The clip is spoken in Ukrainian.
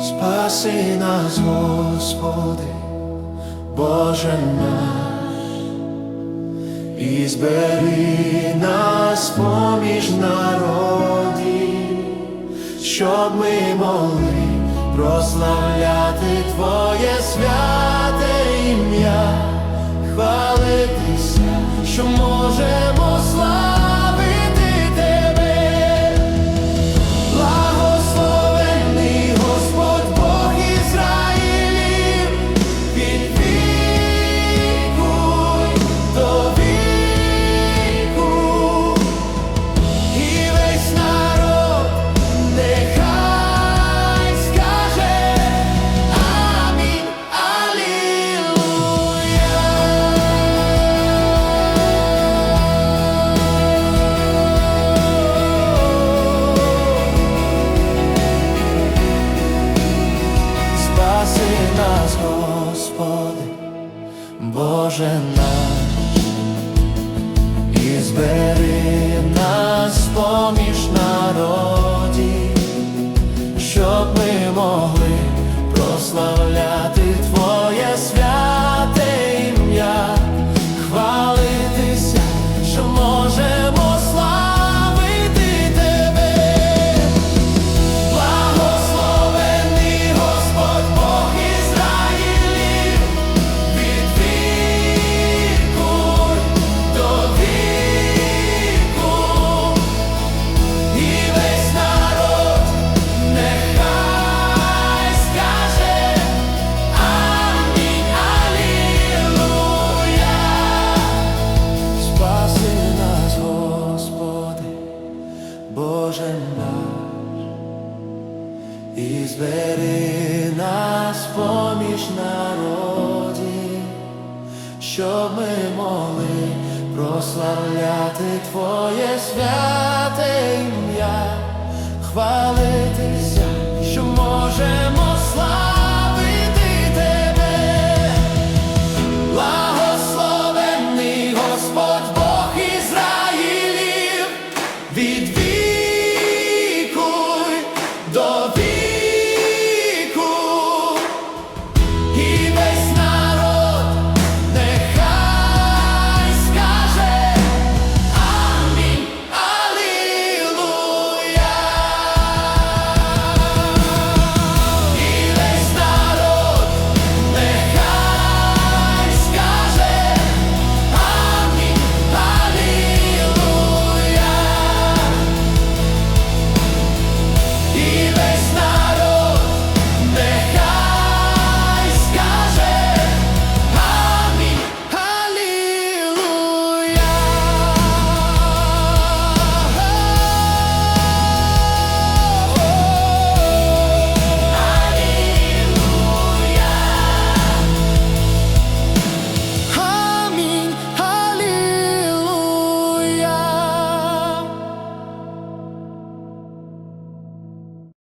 Спаси нас, Господи, Боже наш, і збери нас поміж народів, щоб ми могли прославляти Твоє святе ім'я, хвалитися, що можемо Боже наш, і і збери нас поміж народів, щоб ми могли прославляти Твоє святе ім'я, хвалитися, що можемо